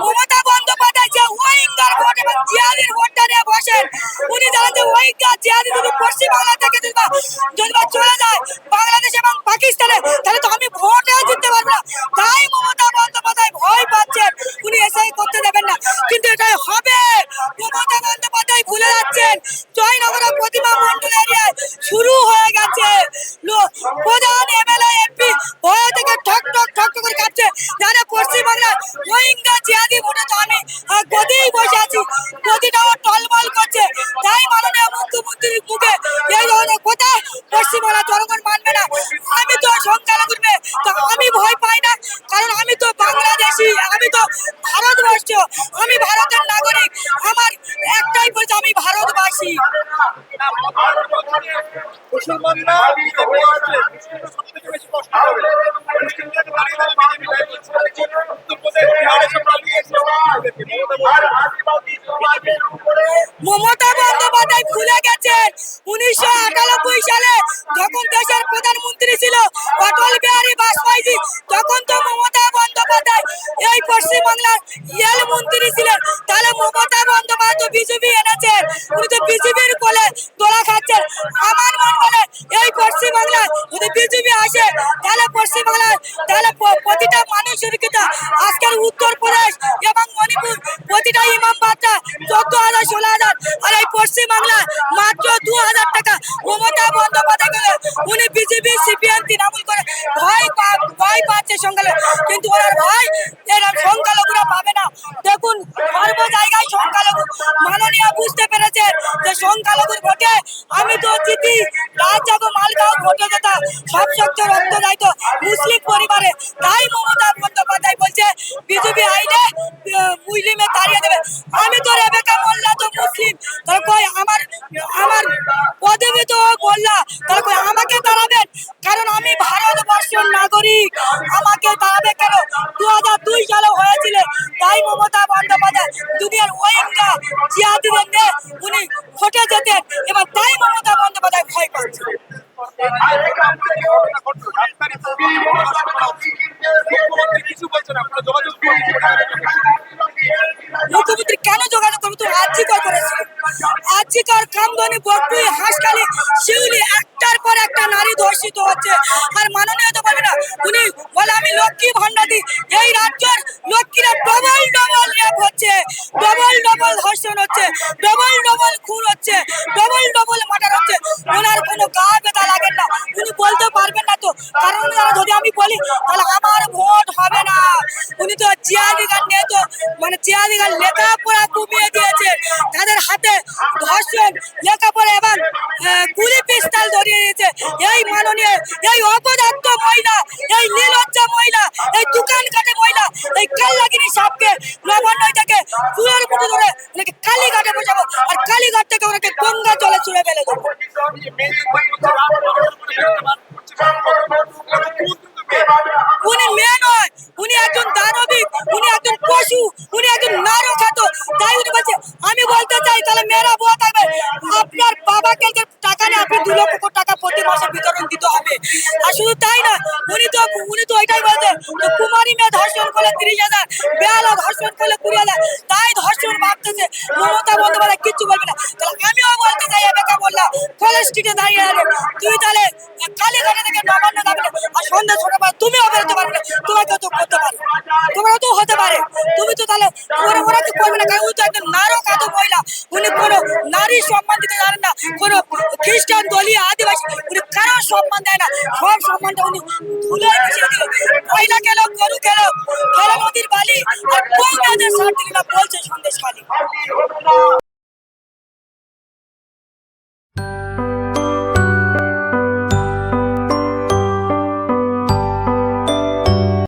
মমতা বন্দ্যোপাধ্যায় যে ভোট এবং জিয়াদির ভোটটা নিয়ে বসেন, উনি জানেন যে জিয়াদি যদি পশ্চিমবাংলা থেকে যদি বা চলে যায়, বাংলাদেশ এবং পাকিস্তানে, তাহলে তো আমি ভোটে জিততে না। তাই মমতা বন্দ্যোপাধ্যায় ভয় পাচ্ছেন। উনি এসআই করতে দেবেন না। কিন্তু এটাই হবে। মমতা বন্দ্যোপাধ্যায় ভুলে যাচ্ছেন। জয়নগর প্রতিমা মন্ডল এরিয়ায় শুরু হয়ে রোহিঙ্গা জিয়াদি ভোটে আমি গদিই বসে আছি। গদিটাও টলমল করছে। তাই মাননীয় মুখ্যমন্ত্রীর মুখে এই ধরনের কথা পশ্চিমবাংলা জনগণ মানবে না। আমি তো সংখ্যালঘুর মেয়ে, তো আমি ভয় পাই না। কারণ আমি তো বাংলাদেশি, আমি তো ভারতবর্ষ, আমি ভারতের নাগরিক। আমার একটাই বলছে আমি ভারতবাসী। মুসলমানরা বিজেপি আসলে সবথেকে বেশি কষ্ট হবে মুসলিমদের বাড়ি বাড়ি বিজেপি উত্তরপ্রদেশ বিহারে সব পালিয়েছে আর আদিবাসী সমাজের উপরে মমতা বন্দ্যোপাধ্যায় ভুলে গেছেন। উনিশশো আটানব্বই সালে যখন দেশের প্রধানমন্ত্রী ছিল অটল বিহারী উনি তো বিজেপির কোলে তোলা খাচ্ছেন। আমার মন বলে এই পশ্চিমবাংলায় যদি বিজেপি আসে, তাহলে পশ্চিমবাংলায়, তাহলে প্রতিটা মানুষের কিন্তু আজকের উত্তরপ্রদেশ এবং মণিপুর প্রতিটা ইমাম বাচ্চা চোদ্দ হাজার, ষোলো হাজার। আর এই পশ্চিমবাংলায় মাত্র দু হাজার টাকা মমতা বন্দ্যোপাধ্যায় উনি বিজেপি সিপিএম তৃণমূল করে ভয় পা- ভয় পাচ্ছে সংখ্যালঘু। কিন্তু ওনার ভয়, এরা সংখ্যালঘুরা পাবে না। দেখুন সর্ব জায়গায় সংখ্যালঘু। মাননীয় বুঝতে পেরেছে সংখ্যালঘুর ভোটে আমি তো জিতি রাজ যাব মালগাঁও ভোটে যেতাম সব শক্ত রক্ত দেয় তো মুসলিম পরিবারে। তাই মমতা বন্দ্যোপাধ্যায় বলছে বিজেপি আহ, মুসলিমে তাড়িয়ে দেবে। আমি তো রেবেকা মোল্লা তো মুসলিম। তাহলে কই আমার আমার পদবি তো মোল্লা। তাহলে কই আমাকে তাড়াবেন? কারণ আমি ভারতবর্ষের নাগরিক। আমাকে তাড়াবে কেন? দু হাজার দুই সালে হয়েছিল। তাই মমতা বন্দ্যোপাধ্যায় দুনিয়ার ওয়েঙ্গা জিয়াদিদের উনি মুখ্যমন্ত্রী কেন যোগাযোগ করবে? তো রাজ্যিকর করেছিল রাজ্যিকর কামদনি বকবুই হাঁসখালি, শিউলি, একটার পর একটা নারী ধর্ষিত হচ্ছে। আর মাননীয় তো বলবে না। উনি বলে, আমি লক্ষ্মী ভান্ডারি এই রাজ্যের লক্ষ্মীরা ডবল ডবল রেপ হচ্ছে। ডবল ডবল ধর্ষণ হচ্ছে। ডবল ডবল খুন হচ্ছে। ডবল ডবল মার্ডার হচ্ছে। ওনার কোনো গা ব্যথা লাগে না। উনি বলতে পারবেন না তো। কারণ, যদি আমি বলি, তাহলে আমার উনি তো জিয়াদিগার নিয়ে তো মানে জিয়াদিগার লেখাপড়া কমিয়ে দিয়েছে। তাদের হাতে ধর্ষণ, লেখাপড়া এবং গুলি পিস্তল ধরিয়ে দিয়েছে। এই মাননীয়, এই অপদার্থ মহিলা, এই নীলজ্জা মহিলা, এই দোকান কাটে মহিলা, এই কাল্লাগিরি সাপকে নবান্নয় থেকে চুলের মুঠি ধরে ওনাকে কালীঘাটে বসাবো আর কালীঘাট থেকে ওনাকে গঙ্গা জলে ছুড়ে ফেলে দেবো। আপনি দু লক্ষ টাকা প্রতি মাসে বিতরণ দিতে হবে। আর শুধু তাই না, উনি তো উনি তো ওইটাই বলছে কুমারী মেয়ে ধর্ষণ করলে তিরিশ হাজার বেহালা ধর্ষণ করলে কুড়ি হাজার, তাই ধর্ষণ ভাবতেছে, মমতা বন্দ্যোপাধ্যায় কিচ্ছু বলবে না। তাহলে আমিও বলতে চাই এবেকা বললাম কলেজ স্ট্রিটে দাঁড়িয়ে আছে, তুই তাহলে কালীঘাটে থেকে নবান্ন যাবে না আর সন্ধ্যা ছোট পারে তুমিও বেরোতে পারবে না, তোমাকেও তো করতে পারে। তোমারও তো হতে পারে। তুমি তো তাহলে ওরা ওরা তো করবে না, কারণ তো আদো মহিলা উনি কোনো নারী সম্মান দিতে জানেন না, কোনো খ্রিস্টান দলীয় আদিবাসী, উনি কারও সম্মান দেয় না। সব সম্মানটা উনি ধুলে মিশিয়ে দিল। কয়লা গেল, গরু গেল খেলো নদীর বালি, আর বউ মেয়েদের সার দিল না বলছে সন্দেশ খালি।